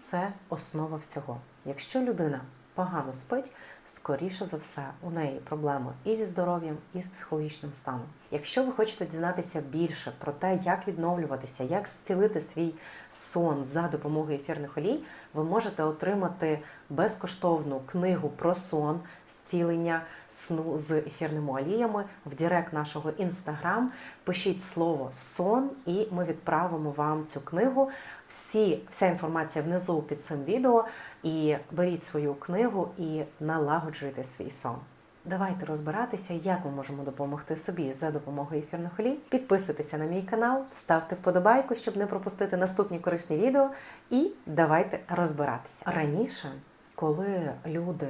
це основа всього. Якщо людина погано спить, скоріше за все, у неї проблеми і зі здоров'ям, і з психологічним станом. Якщо ви хочете дізнатися більше про те, як відновлюватися, як зцілити свій сон за допомогою ефірних олій, ви можете отримати безкоштовну книгу про сон, зцілення сну з ефірними оліями в Директ нашого інстаграм. Пишіть слово сон, і ми відправимо вам цю книгу. Всі, вся інформація внизу під цим відео. І беріть свою книгу і налагоджуйте свій сон. Давайте розбиратися, як ми можемо допомогти собі за допомогою ефірних олій. Підписуйтеся на мій канал, ставте вподобайку, щоб не пропустити наступні корисні відео. І давайте розбиратися. Раніше, коли люди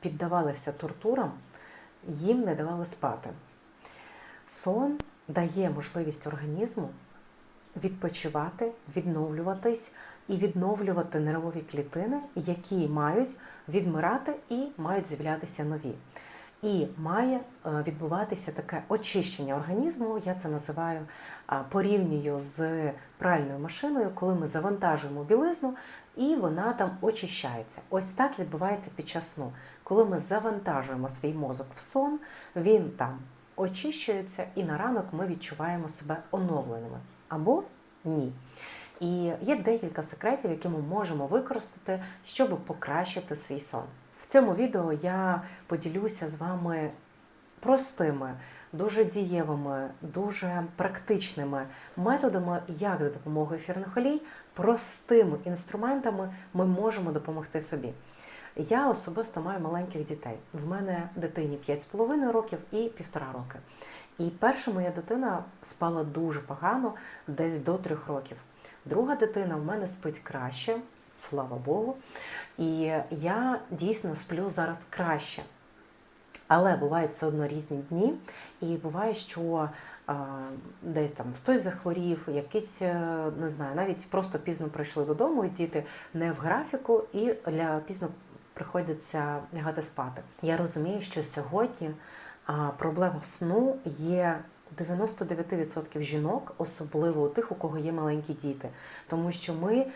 піддавалися тортурам, їм не давали спати. Сон дає можливість організму відпочивати, відновлюватись і відновлювати нервові клітини, які мають відмирати і мають з'являтися нові. І має е, відбуватися таке очищення організму. Я це називаю порівнюю з пральною машиною, коли ми завантажуємо білизну і вона там очищається. Ось так відбувається під час сну. Коли ми завантажуємо свій мозок в сон, він там очищується, і на ранок ми відчуваємо себе оновленими або ні. І є декілька секретів, які ми можемо використати, щоб покращити свій сон. В цьому відео я поділюся з вами простими, дуже дієвими, дуже практичними методами, як за допомогою ефірних олій, простими інструментами ми можемо допомогти собі. Я особисто маю маленьких дітей. В мене дитині 5,5 років і 1,5 роки. І перша моя дитина спала дуже погано, десь до трьох років. Друга дитина в мене спить краще, слава Богу. І я дійсно сплю зараз краще. Але бувають все одно різні дні, і буває, що а, десь там хтось захворів, якийсь, е, не знаю, навіть просто пізно прийшли додому, і діти не в графіку, і для пізно приходиться лягати спати. Я розумію, що сьогодні а, проблема сну є у 99% жінок, особливо у тих, у кого є маленькі діти, тому що ми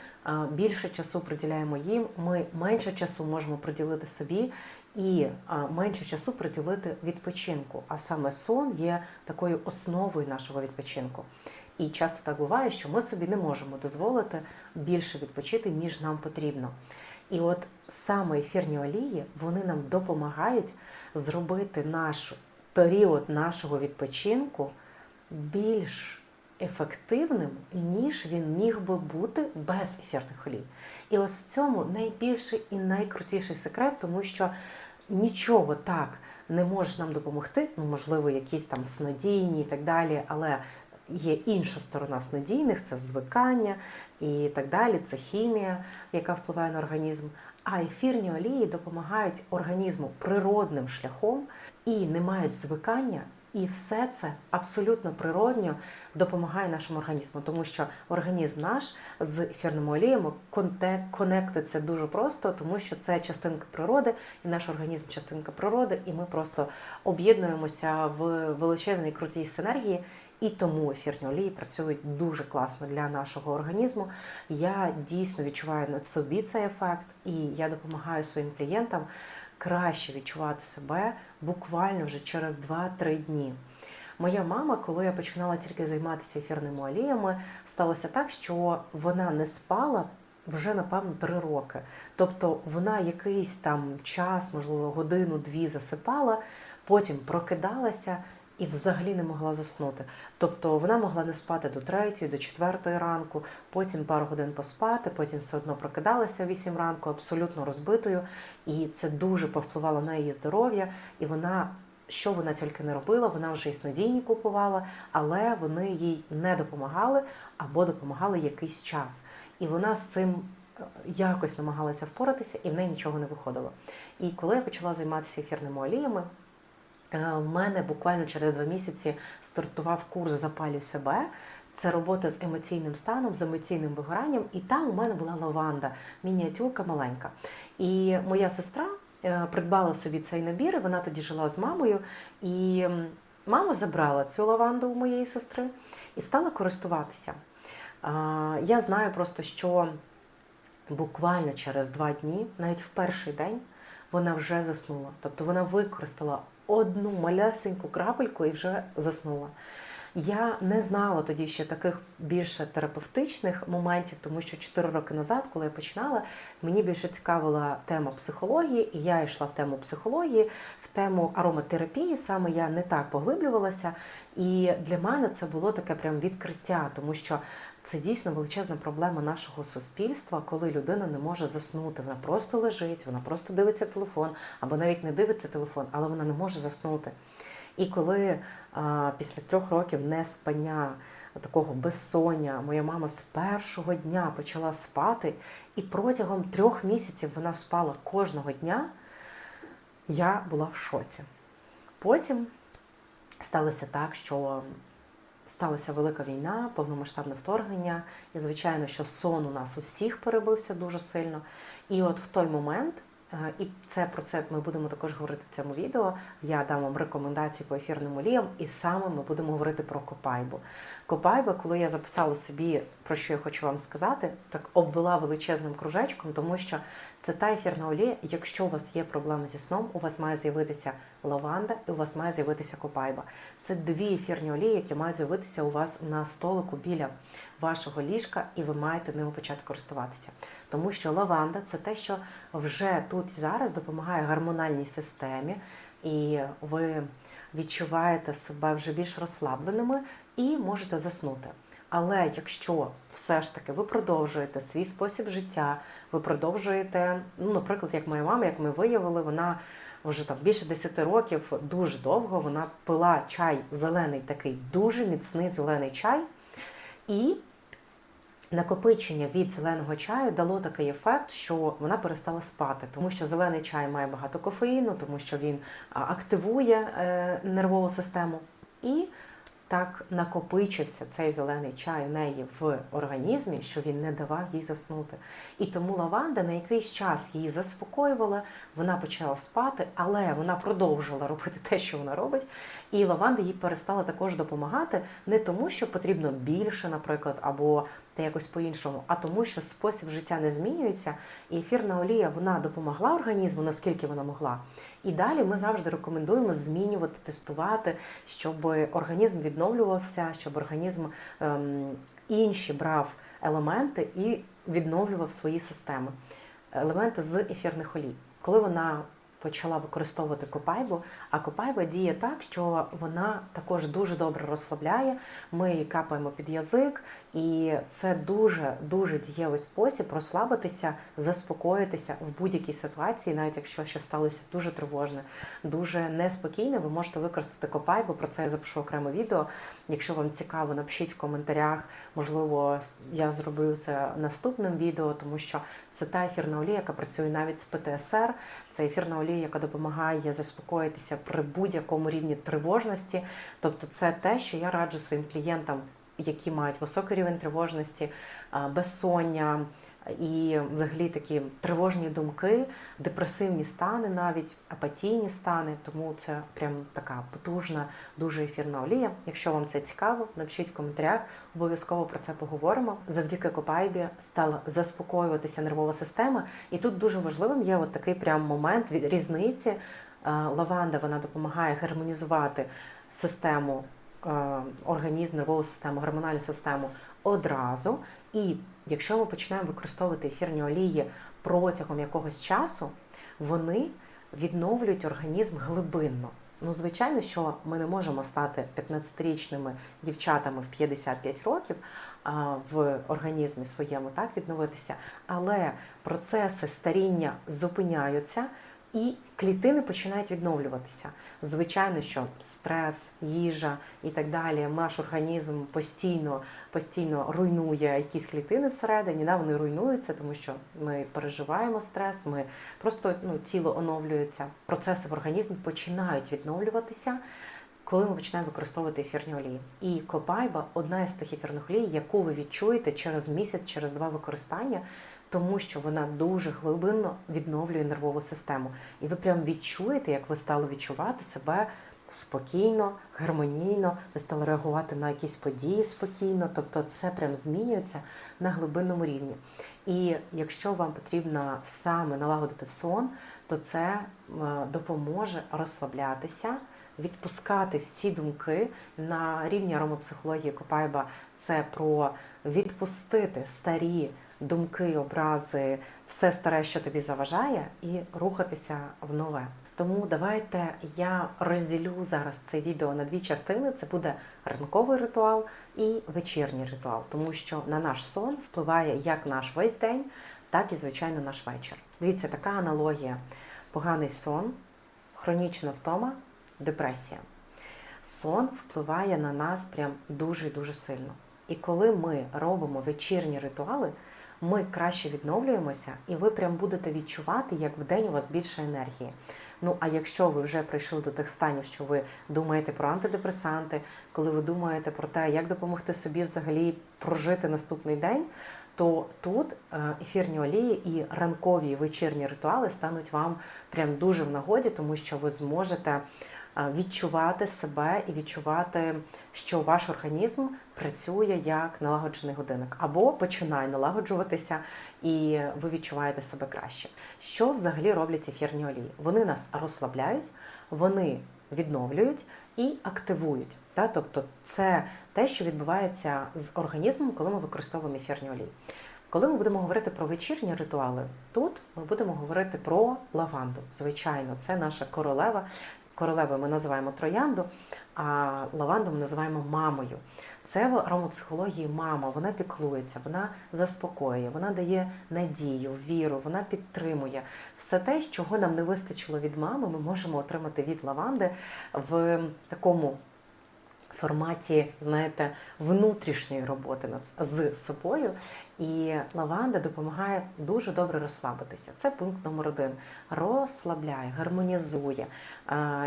більше часу приділяємо їм, ми менше часу можемо приділити собі і менше часу приділити відпочинку. А саме сон є такою основою нашого відпочинку. І часто так буває, що ми собі не можемо дозволити більше відпочити, ніж нам потрібно. І от саме ефірні олії вони нам допомагають зробити наш період нашого відпочинку більш ефективним, ніж він міг би бути без ефірних олій. І ось в цьому найбільший і найкрутіший секрет, тому що нічого так не може нам допомогти, ну, можливо, якісь там снодійні і так далі, але є інша сторона снодійних це звикання і так далі, це хімія, яка впливає на організм. А ефірні олії допомагають організму природним шляхом і не мають звикання. І все це абсолютно природньо допомагає нашому організму, тому що організм наш з ефірними оліями конектиться дуже просто, тому що це частинка природи, і наш організм частинка природи, і ми просто об'єднуємося в величезній крутій синергії. І тому ефірні олії працюють дуже класно для нашого організму. Я дійсно відчуваю на собі цей ефект, і я допомагаю своїм клієнтам краще відчувати себе буквально вже через 2-3 дні. Моя мама, коли я починала тільки займатися ефірними оліями, сталося так, що вона не спала. Вже, напевно, три роки. Тобто вона якийсь там час, можливо, годину-дві засипала, потім прокидалася і взагалі не могла заснути. Тобто вона могла не спати до третьої, до четвертої ранку, потім пару годин поспати, потім все одно прокидалася вісім ранку, абсолютно розбитою. І це дуже повпливало на її здоров'я. І вона, що вона тільки не робила, вона вже і снодійні купувала, але вони їй не допомагали або допомагали якийсь час. І вона з цим. Якось намагалася впоратися, і в неї нічого не виходило. І коли я почала займатися ефірними оліями, Е, в мене буквально через два місяці стартував курс Запалюй себе. Це робота з емоційним станом, з емоційним вигоранням, і там у мене була лаванда, мініатюрка маленька. І моя сестра е, придбала собі цей набір, вона тоді жила з мамою, і мама забрала цю лаванду у моєї сестри і стала користуватися. Я знаю просто, що буквально через два дні, навіть в перший день, вона вже заснула. Тобто вона використала одну малясеньку крапельку і вже заснула. Я не знала тоді ще таких більше терапевтичних моментів, тому що 4 роки назад, коли я починала, мені більше цікавила тема психології, і я йшла в тему психології, в тему ароматерапії. Саме я не так поглиблювалася. І для мене це було таке прям відкриття, тому що це дійсно величезна проблема нашого суспільства, коли людина не може заснути. Вона просто лежить, вона просто дивиться телефон, або навіть не дивиться телефон, але вона не може заснути. І коли а, після трьох років неспання, такого безсоння, моя мама з першого дня почала спати, і протягом трьох місяців вона спала кожного дня, я була в шоці. Потім сталося так, що сталася велика війна, повномасштабне вторгнення, і звичайно, що сон у нас у всіх перебився дуже сильно. І от в той момент. Е, І це про це ми будемо також говорити в цьому відео. Я дам вам рекомендації по ефірним оліям, і саме ми будемо говорити про Копайбу. Копайба, коли я записала собі, про що я хочу вам сказати, так обвела величезним кружечком, тому що це та ефірна олія. Якщо у вас є проблеми зі сном, у вас має з'явитися лаванда і у вас має з'явитися Копайба. Це дві ефірні олії, які мають з'явитися у вас на столику біля вашого ліжка, і ви маєте ними почати користуватися. Тому що лаванда це те, що вже тут і зараз допомагає гормональній системі, і ви відчуваєте себе вже більш розслабленими і можете заснути. Але якщо все ж таки ви продовжуєте свій спосіб життя, ви продовжуєте, ну, наприклад, як моя мама, як ми виявили, вона вже там більше 10 років, дуже довго вона пила чай зелений, такий дуже міцний зелений чай. І накопичення від зеленого чаю дало такий ефект, що вона перестала спати, тому що зелений чай має багато кофеїну, тому що він активує е, нервову систему. І так накопичився цей зелений чай у неї в організмі, що він не давав їй заснути. І тому лаванда на якийсь час її заспокоювала, вона почала спати, але вона продовжила робити те, що вона робить. І лаванда їй перестала також допомагати не тому, що потрібно більше, наприклад, або та якось по-іншому, а тому, що спосіб життя не змінюється, і ефірна олія вона допомогла організму, наскільки вона могла. І далі ми завжди рекомендуємо змінювати, тестувати, щоб організм відновлювався, щоб організм ем, інші брав елементи і відновлював свої системи, елементи з ефірних олій. Коли вона почала використовувати копайбу, а копайба діє так, що вона також дуже добре розслабляє. Ми її капаємо під язик, і це дуже дуже дієвий спосіб розслабитися, заспокоїтися в будь-якій ситуації, навіть якщо щось сталося дуже тривожне, дуже неспокійне, ви можете використати копайбу. Про це я запишу окреме відео. Якщо вам цікаво, напишіть в коментарях. Можливо, я зроблю це наступним відео, тому що це та ефірна олія, яка працює навіть з ПТСР. Це ефірна олія, яка допомагає заспокоїтися при будь-якому рівні тривожності. Тобто, це те, що я раджу своїм клієнтам, які мають високий рівень тривожності, безсоння. І взагалі такі тривожні думки, депресивні стани, навіть апатійні стани. Тому це прям така потужна, дуже ефірна олія. Якщо вам це цікаво, напишіть в коментарях. Обов'язково про це поговоримо. Завдяки Копайбі стала заспокоюватися нервова система. І тут дуже важливим є от такий прям момент від різниці. Лаванда вона допомагає гармонізувати систему організм, нервову систему, гормональну систему одразу. І якщо ми починаємо використовувати ефірні олії протягом якогось часу, вони відновлюють організм глибинно. Ну, звичайно, що ми не можемо стати 15-річними дівчатами в 55 років а, в організмі своєму так відновитися, але процеси старіння зупиняються. І клітини починають відновлюватися. Звичайно, що стрес, їжа і так далі, наш організм постійно постійно руйнує якісь клітини всередині. Да, Вони руйнуються, тому що ми переживаємо стрес, ми просто ну, тіло оновлюється. Процеси в організмі починають відновлюватися. Коли ми починаємо використовувати ефірні олії. І копайба одна із тих ефірних олій, яку ви відчуєте через місяць, через два використання, тому що вона дуже глибинно відновлює нервову систему. І ви прям відчуєте, як ви стали відчувати себе спокійно, гармонійно, ви стали реагувати на якісь події спокійно, тобто це прям змінюється на глибинному рівні. І якщо вам потрібно саме налагодити сон, то це е, допоможе розслаблятися, відпускати всі думки на рівні аромапсихології Копайба. Це про відпустити старі думки, образи, все старе, що тобі заважає, і рухатися в нове. Тому давайте я розділю зараз це відео на дві частини. Це буде ранковий ритуал і вечірній ритуал, тому що на наш сон впливає як наш весь день, так і, звичайно, наш вечір. Дивіться, така аналогія: поганий сон, хронічна втома, депресія. Сон впливає на нас прям дуже дуже сильно. І коли ми робимо вечірні ритуали, ми краще відновлюємося, і ви прям будете відчувати, як в день у вас більше енергії. Ну а якщо ви вже прийшли до тих станів, що ви думаєте про антидепресанти, коли ви думаєте про те, як допомогти собі взагалі прожити наступний день, то тут е, ефірні олії і ранкові вечірні ритуали стануть вам прям дуже в нагоді, тому що ви зможете е, відчувати себе і відчувати, що ваш організм працює як налагоджений годинник, або починає налагоджуватися, і ви відчуваєте себе краще. Що взагалі роблять ефірні олії? Вони нас розслабляють, вони відновлюють і активують. Та? Тобто це те, що відбувається з організмом, коли ми використовуємо ефірні олії. Коли ми будемо говорити про вечірні ритуали, тут ми будемо говорити про лаванду. Звичайно, це наша королева. Королевою ми називаємо троянду, а лаванду ми називаємо мамою. Це в аромапсихології мама, вона піклується, вона заспокоює, вона дає надію, віру, вона підтримує. Все те, чого нам не вистачило від мами, ми можемо отримати від лаванди в такому форматі, знаєте, внутрішньої роботи з собою. І лаванда допомагає дуже добре розслабитися. Це пункт номер один. Розслабляє, гармонізує.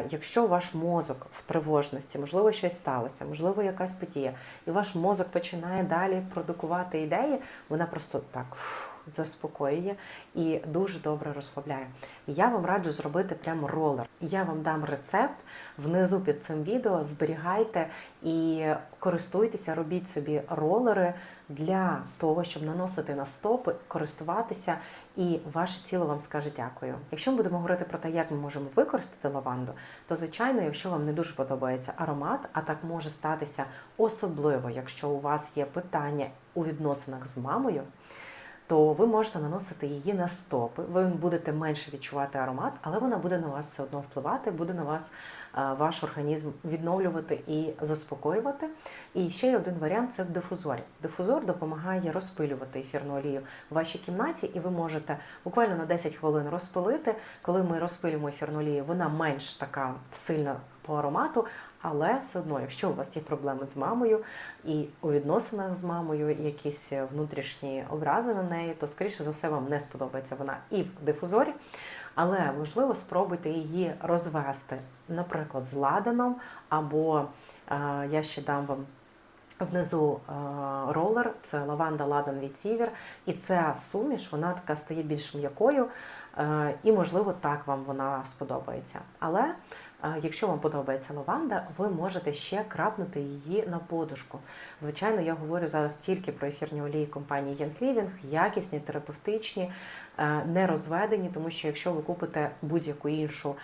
Якщо ваш мозок в тривожності, можливо, щось сталося, можливо, якась подія, і ваш мозок починає далі продукувати ідеї, вона просто так заспокоює і дуже добре розслабляє. Я вам раджу зробити прямо ролер. Я вам дам рецепт внизу під цим відео. Зберігайте і користуйтеся, робіть собі ролери для того, щоб наносити на стопи, користуватися, і ваше тіло вам скаже дякую. Якщо ми будемо говорити про те, як ми можемо використати лаванду, то звичайно, якщо вам не дуже подобається аромат, а так може статися особливо, якщо у вас є питання у відносинах з мамою. То ви можете наносити її на стопи. Ви будете менше відчувати аромат, але вона буде на вас все одно впливати, буде на вас ваш організм відновлювати і заспокоювати. І ще один варіант це в дифузорі. Дифузор допомагає розпилювати ефірну олію в вашій кімнаті, і ви можете буквально на 10 хвилин розпилити. Коли ми розпилюємо ефірну олію, вона менш така сильна по аромату, але все одно, якщо у вас є проблеми з мамою і у відносинах з мамою, якісь внутрішні образи на неї, то скоріше за все вам не сподобається вона і в дифузорі. Але можливо спробуйте її розвести, наприклад, з ладаном, або е, я ще дам вам. Внизу е, ролер, це лаванда ладан вітівер, і ця суміш вона така стає більш м'якою, е, і, можливо, так вам вона сподобається. Але Якщо вам подобається лаванда, ви можете ще крапнути її на подушку. Звичайно, я говорю зараз тільки про ефірні олії компанії Young Living, якісні, терапевтичні, е, не розведені, тому що якщо ви купите будь-яку іншу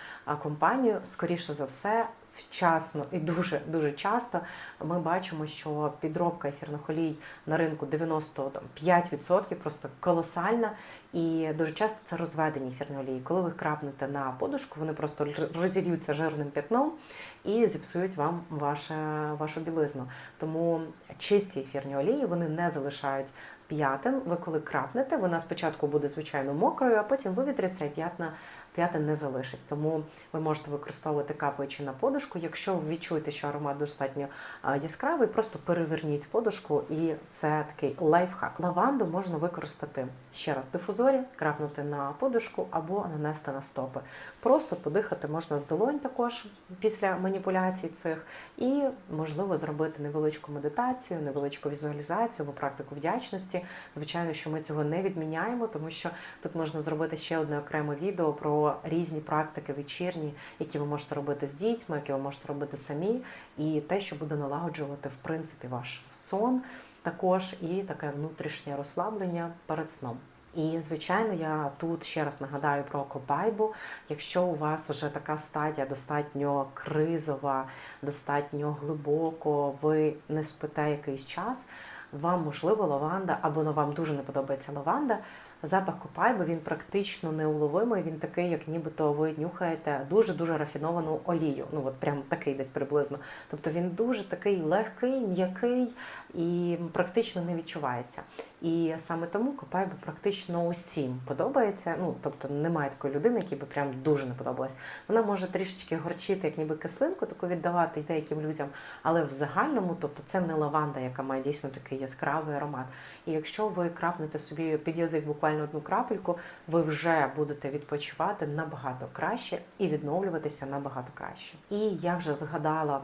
компанію, скоріше за все, вчасно і дуже дуже часто ми бачимо, що підробка ефірних олій на ринку 95% просто колосальна, і дуже часто це розведені ефірні олії. Коли ви крапнете на подушку, вони просто розілюються жирним п'ятном і зіпсують вам ваше, вашу білизну. Тому чисті ефірні олії вони не залишають п'ятин. Ви коли крапнете, вона спочатку буде звичайно мокрою, а потім вивітриться і п'ятна п'ятин не залишить. Тому ви можете використовувати капаючи на подушку. Якщо ви відчуєте, що аромат достатньо яскравий, просто переверніть подушку, і це такий лайфхак. Лаванду можна використати ще раз в дифузорі, крапнути на подушку або нанести на стопи. Просто подихати можна з долонь також після маніпуляцій цих, і можливо зробити невеличку медитацію, невеличку візуалізацію або практику вдячності. Звичайно, що ми цього не відміняємо, тому що тут можна зробити ще одне окреме відео про різні практики вечірні, які ви можете робити з дітьми, які ви можете робити самі, і те, що буде налагоджувати в принципі ваш сон, також і таке внутрішнє розслаблення перед сном. І, звичайно, я тут ще раз нагадаю про копайбу. Якщо у вас вже така стадія достатньо кризова, достатньо глибоко, ви не спите якийсь час, вам можливо лаванда, або ну, вам дуже не подобається лаванда. Запах копайби він практично неуловимий. Він такий, як нібито ви нюхаєте дуже дуже рафіновану олію. Ну от прям такий десь приблизно. Тобто він дуже такий легкий, м'який і практично не відчувається. І саме тому копайба практично усім подобається. Ну тобто немає такої людини, якій би прям дуже не подобалась. Вона може трішечки горчити, як ніби кислинку, таку віддавати деяким людям, але в загальному, тобто це не лаванда, яка має дійсно такий яскравий аромат. І якщо ви крапнете собі під язик буквально одну крапельку, ви вже будете відпочивати набагато краще і відновлюватися набагато краще. І я вже згадала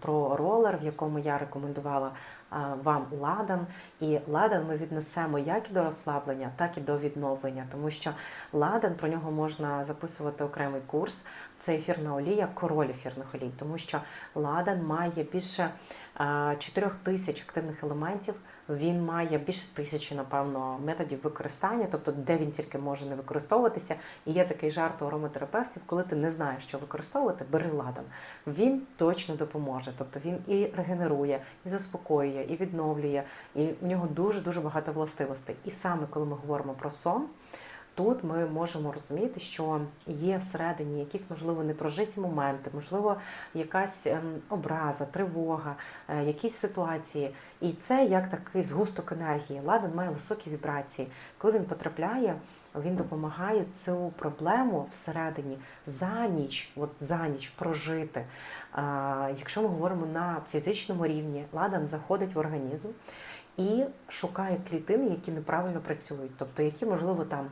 про ролер, в якому я рекомендувала вам ладан. І ладан ми віднесемо як і до розслаблення, так і до відновлення, тому що ладан про нього можна записувати окремий курс. Це ефірна олія, король ефірних олій, тому що ладан має більше 4 тисяч активних елементів. Він має більше тисячі, напевно, методів використання, тобто де він тільки може не використовуватися. І є такий жарт у ароматерапевтів, коли ти не знаєш, що використовувати, бери ладан. Він точно допоможе. Тобто він і регенерує, і заспокоює, і відновлює, і в нього дуже дуже багато властивостей. І саме коли ми говоримо про сон. Тут ми можемо розуміти, що є всередині якісь, можливо, непрожиті моменти, можливо, якась ем, образа, тривога, е, якісь ситуації. І це як такий згусток енергії. Ладан має високі вібрації. Коли він потрапляє, він допомагає цю проблему всередині за ніч, от за ніч прожити. Якщо ми говоримо на фізичному рівні, ладан заходить в організм і шукає клітини, які неправильно працюють, тобто які, можливо, там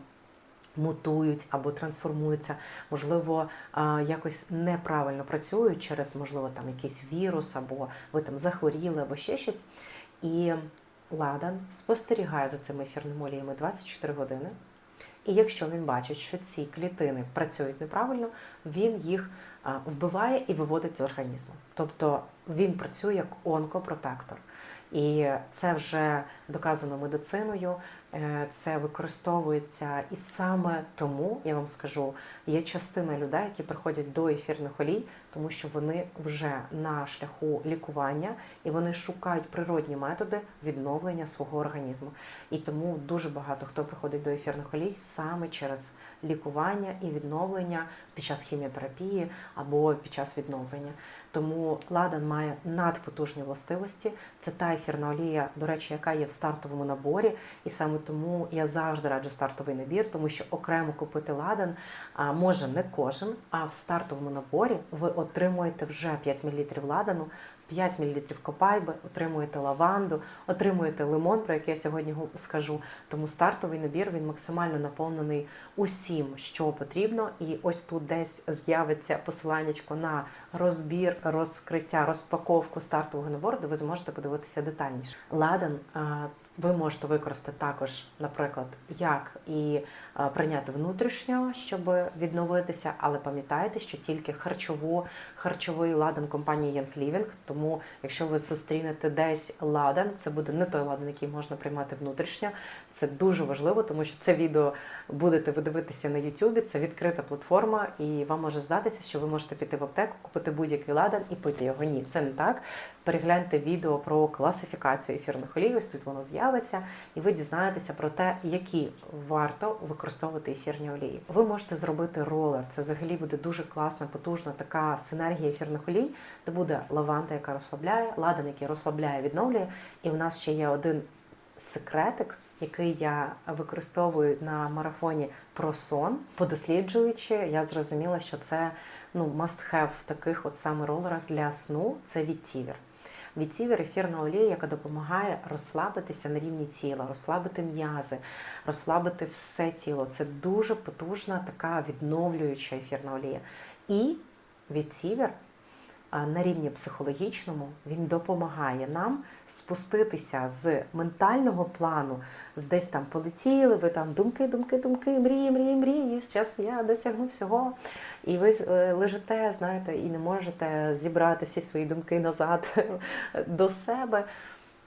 мутують або трансформуються, можливо, якось неправильно працюють через, можливо, там якийсь вірус, або ви там захворіли, або ще щось. І ладан спостерігає за цими ефірними оліями 24 години. І якщо він бачить, що ці клітини працюють неправильно, він їх вбиває і виводить з організму. Тобто він працює як онкопротектор. І це вже доказано медициною, е, це використовується і саме тому я вам скажу, є частина людей, які приходять до ефірних олій, тому що вони вже на шляху лікування і вони шукають природні методи відновлення свого організму. І тому дуже багато хто приходить до ефірних олій саме через лікування і відновлення під час хіміотерапії або під час відновлення. Тому ладан має надпотужні властивості. Це та ефірна олія, до речі, яка є в стартовому наборі, і саме тому я завжди раджу стартовий набір, тому що окремо купити ладан може не кожен. А в стартовому наборі ви отримуєте вже 5 мл ладану. 5 мл копайби, отримуєте лаванду, отримуєте лимон, про який я сьогодні скажу. Тому стартовий набір він максимально наповнений усім, що потрібно. І ось тут десь з'явиться посиланнячко на розбір, розкриття, розпаковку стартового набору, де ви зможете подивитися детальніше. Ладан ви можете використати також, наприклад, як і прийняти внутрішньо, щоб відновитися, але пам'ятайте, що тільки харчову, харчовий ладан компанії Young Living, тому якщо ви зустрінете десь ладан, це буде не той ладан, який можна приймати внутрішньо. Це дуже важливо, тому що це відео будете ви дивитися на YouTube, це відкрита платформа, і вам може здатися, що ви можете піти в аптеку, купити будь-який ладан і пити його. Ні, це не так. Перегляньте відео про класифікацію ефірних олій, ось тут воно з'явиться, і ви дізнаєтеся про те, які варто використовувати ефірні олії. Ви можете зробити ролер. Це взагалі буде дуже класна, потужна така синергія ефірних олій, де буде лаванда, яка розслабляє, ладан, який розслабляє, відновлює. І в нас ще є один секретик. Який я використовую на марафоні про сон, подосліджуючи, я зрозуміла, що це ну must have в таких от саме ролерах для сну. Це відтівер. Відтівер ефірна олія, яка допомагає розслабитися на рівні тіла, розслабити м'язи, розслабити все тіло. Це дуже потужна така відновлююча ефірна олія. І відтівер на рівні психологічному він допомагає нам спуститися з ментального плану, з десь там полетіли, ви там думки, думки, думки, мрії, мрії, мрії. Зараз я досягну всього. І ви е, лежите, знаєте, і не можете зібрати всі свої думки назад до себе.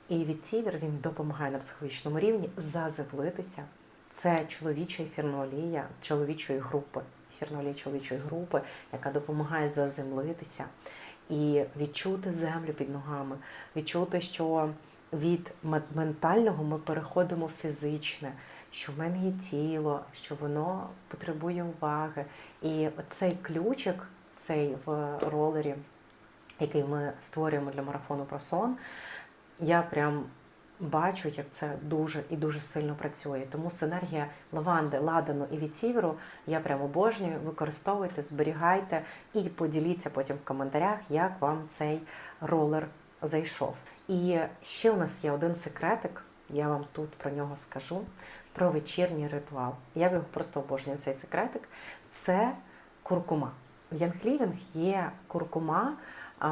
І відтівер він допомагає на психологічному рівні заземлитися. Це чоловіча ефірнолія чоловічої групи, ефірнолія чоловічої групи, яка допомагає заземлитися і відчути землю під ногами, відчути, що від ментального ми переходимо в фізичне, що в мене є тіло, що воно потребує уваги. І цей ключик, цей в ролері, який ми створюємо для марафону про сон, я прям бачу, як це дуже і дуже сильно працює. Тому синергія лаванди, ладану і вітіверу я прям обожнюю. Використовуйте, зберігайте і поділіться потім в коментарях, як вам цей ролер зайшов. І ще у нас є один секретик, я вам тут про нього скажу. Про вечірній ритуал. Я його просто обожнюю цей секретик. Це куркума. В Янглівінг є куркума,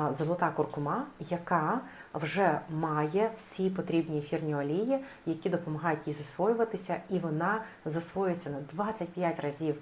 золота куркума, яка вже має всі потрібні ефірні олії, які допомагають їй засвоюватися, і вона засвоюється на 25 разів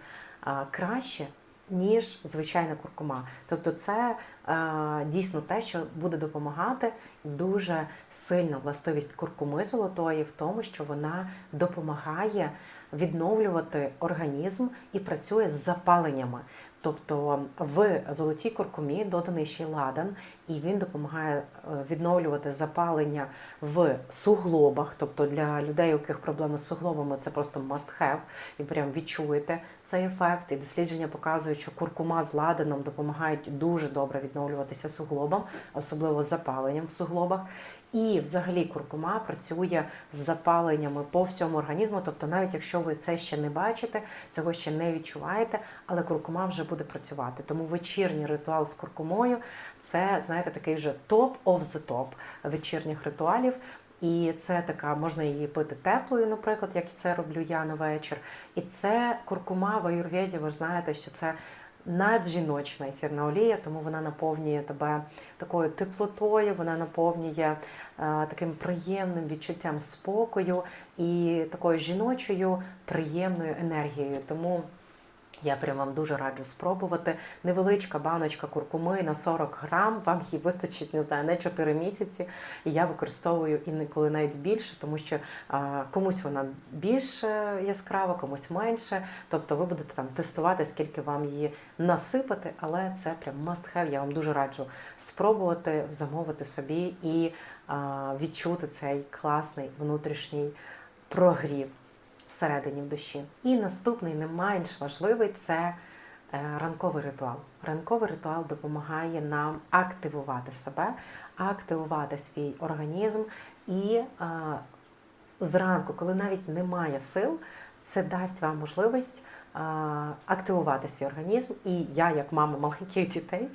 краще, ніж звичайна куркума. Тобто, це е, дійсно те, що буде допомагати дуже сильна властивість куркуми золотої в тому, що вона допомагає відновлювати організм і працює з запаленнями. Тобто в золотій куркумі доданий ще ладан, і він допомагає е, відновлювати запалення в суглобах. Тобто для людей, у яких проблеми з суглобами, це просто must have, і прям відчуєте цей ефект. І дослідження показують, що куркума з ладаном допомагають дуже добре відновлюватися суглобам, особливо запаленням в суглобах. І взагалі куркума працює з запаленнями по всьому організму. Тобто, навіть якщо ви це ще не бачите, цього ще не відчуваєте, але куркума вже буде працювати. Тому вечірній ритуал з куркумою це, знаєте, такий вже топ of the top вечірніх ритуалів. І це така, можна її пити теплою, наприклад, як це роблю я на вечір. І це куркума в аюрведі, ви ж знаєте, що це наджіночна ефірна олія, тому вона наповнює тебе такою теплотою, вона наповнює е, таким приємним відчуттям спокою і такою жіночою приємною енергією. Тому я прям вам дуже раджу спробувати. Невеличка баночка куркуми на 40 грам. Вам її вистачить, не знаю, на 4 місяці. І я використовую інколи навіть більше, тому що а, комусь вона більш яскрава, комусь менше. Тобто ви будете там тестувати, скільки вам її насипати, але це прям must have. Я вам дуже раджу спробувати, замовити собі і а, відчути цей класний внутрішній прогрів всередині в душі. І наступний, не менш важливий, це е, ранковий ритуал. Ранковий ритуал допомагає нам активувати себе, активувати свій організм і е, зранку, коли навіть немає сил, це дасть вам можливість е, активувати свій організм. І я, як мама маленьких дітей,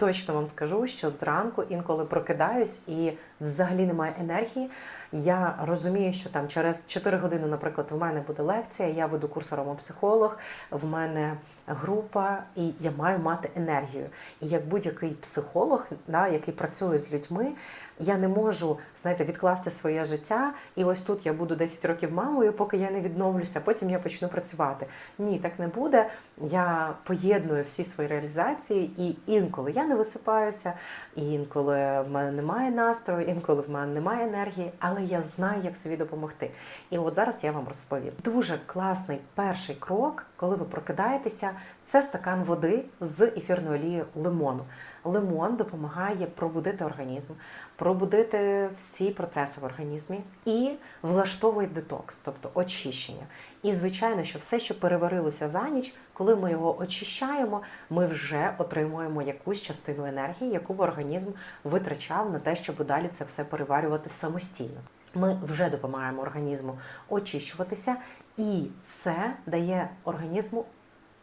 точно вам скажу, що зранку інколи прокидаюсь і взагалі немає енергії. Я розумію, що там через 4 години, наприклад, в мене буде лекція, я веду курс аромапсихолог, в мене група, і я маю мати енергію. І як будь-який психолог, да, який працює з людьми, я не можу знаєте, відкласти своє життя, і ось тут я буду 10 років мамою, поки я не відновлюся, потім я почну працювати. Ні, так не буде. Я поєдную всі свої реалізації, і інколи я не висипаюся, і інколи в мене немає настрою, інколи в мене немає енергії, але я знаю, як собі допомогти. І от зараз я вам розповім. Дуже класний перший крок, коли ви прокидаєтеся, це стакан води з ефірною олією лимону. Лимон допомагає пробудити організм, пробудити всі процеси в організмі і влаштовує детокс, тобто очищення. І звичайно, що все, що переварилося за ніч, коли ми його очищаємо, ми вже отримуємо якусь частину енергії, яку б організм витрачав на те, щоб далі це все переварювати самостійно. Ми вже допомагаємо організму очищуватися, і це дає організму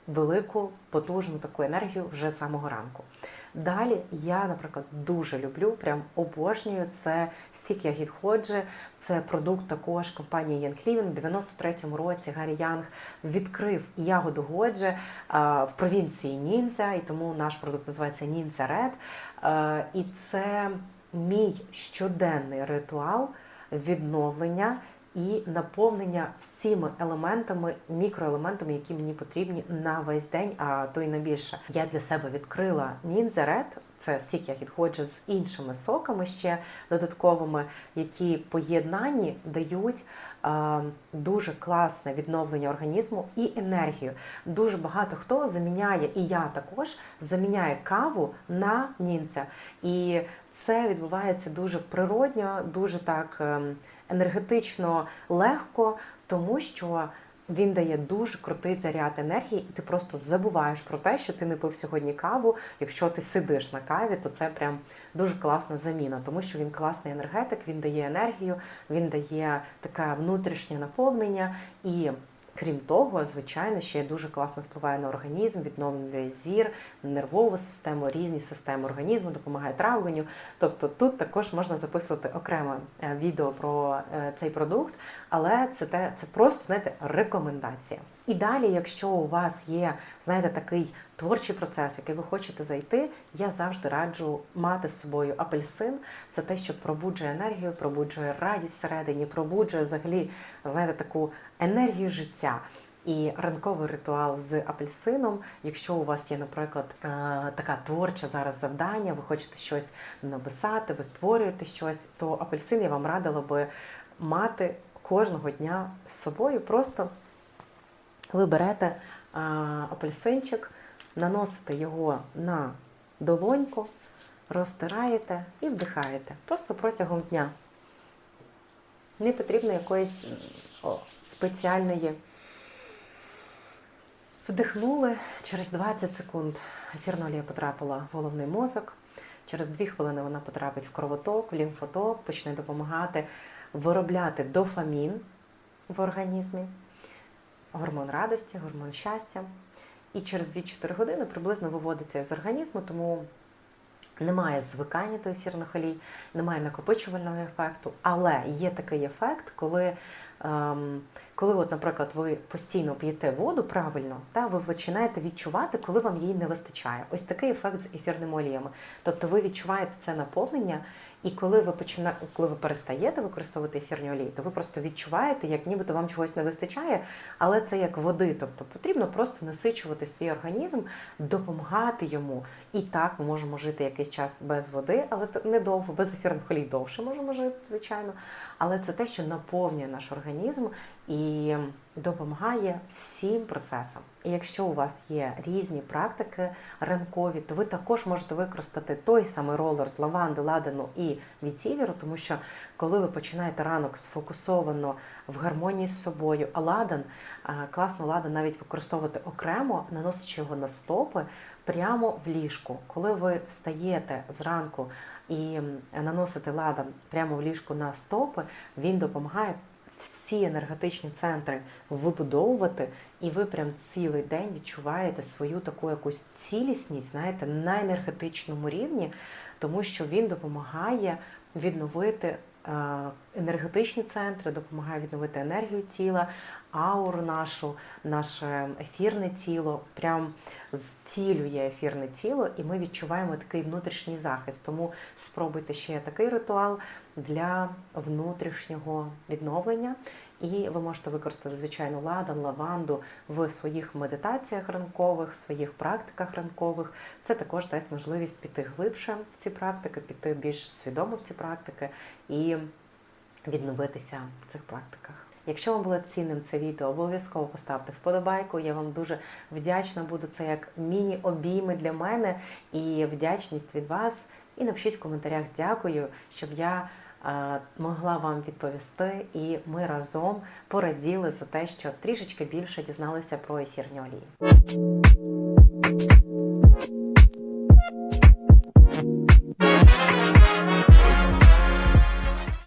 велику потужну таку енергію вже самого ранку. Далі я, наприклад, дуже люблю, прям обожнюю це сік ягід. Це продукт також компанії Янг Living. В 93-му році Гаррі Янг відкрив ягоду годжі в провінції Ніндзя, і тому наш продукт називається Ніндзя Ред. І це мій щоденний ритуал відновлення і наповнення всіми елементами, мікроелементами, які мені потрібні на весь день, а то й на більше. Я для себе відкрила Ninja це сік я відходжу з іншими соками ще додатковими, які поєднані дають е, дуже класне відновлення організму і енергію. Дуже багато хто заміняє, і я також заміняє каву на нінця. І це відбувається дуже природньо, дуже так ем, енергетично легко, тому що він дає дуже крутий заряд енергії, і ти просто забуваєш про те, що ти не пив сьогодні каву. Якщо ти сидиш на каві, то це прям дуже класна заміна, тому що він класний енергетик, він дає енергію, він дає таке внутрішнє наповнення і. Крім того, звичайно, ще дуже класно впливає на організм, відновлює зір, нервову систему, різні системи організму, допомагає травленню. Тобто тут також можна записувати окреме е, відео про е, цей продукт, але це те, це просто знаєте, рекомендація. І далі, якщо у вас є, знаєте, такий творчий процес, в який ви хочете зайти, я завжди раджу мати з собою апельсин. Це те, що пробуджує енергію, пробуджує радість всередині, пробуджує взагалі знаєте, таку енергію життя. І ранковий ритуал з апельсином. Якщо у вас є, наприклад, е, така творча зараз завдання, ви хочете щось написати, ви створюєте щось, то апельсин я вам радила би мати кожного дня з собою. Просто ви берете апельсинчик, наносите його на долоньку, розтираєте і вдихаєте. Просто протягом дня. Не потрібно якоїсь спеціальної. Вдихнули, через 20 секунд ефірна олія потрапила в головний мозок. Через 2 хвилини вона потрапить в кровоток, в лімфоток, почне допомагати виробляти дофамін в організмі гормон радості, гормон щастя. І через 2-4 години приблизно виводиться з організму, тому немає звикання до ефірних олій, немає накопичувального ефекту, але є такий ефект, коли, ем, коли от, наприклад, ви постійно п'єте воду правильно, та ви починаєте відчувати, коли вам її не вистачає. Ось такий ефект з ефірними оліями. Тобто ви відчуваєте це наповнення. І коли ви починаєте, коли ви перестаєте використовувати ефірні олії, то ви просто відчуваєте, як нібито вам чогось не вистачає, але це як води. Тобто потрібно просто насичувати свій організм, допомагати йому. І так ми можемо жити якийсь час без води, але недовго, без ефірних олій довше можемо жити, звичайно. Але це те, що наповнює наш організм і допомагає всім процесам. І якщо у вас є різні практики ранкові, то ви також можете використати той самий ролер з лаванди, ладану і віцівіру, тому що коли ви починаєте ранок сфокусовано в гармонії з собою, а ладан, класно ладан навіть використовувати окремо, наносячи його на стопи прямо в ліжку. Коли ви встаєте зранку і наносите ладан прямо в ліжку на стопи, він допомагає всі енергетичні центри вибудовувати, і ви прям цілий день відчуваєте свою таку якусь цілісність, знаєте, на енергетичному рівні, тому що він допомагає відновити е, енергетичні центри, допомагає відновити енергію тіла, ауру нашу, наше ефірне тіло, прям зцілює ефірне тіло, і ми відчуваємо такий внутрішній захист. Тому спробуйте ще такий ритуал для внутрішнього відновлення. І ви можете використати звичайно ладан, лаванду в своїх медитаціях ранкових, своїх практиках ранкових. Це також дасть можливість піти глибше в ці практики, піти більш свідомо в ці практики і відновитися в цих практиках. Якщо вам було цінним це відео, обов'язково поставте вподобайку. Я вам дуже вдячна буду це як міні-обійми для мене і вдячність від вас. І напишіть в коментарях дякую, щоб я е, могла вам відповісти, і ми разом пораділи за те, що трішечки більше дізналися про ефірні олії.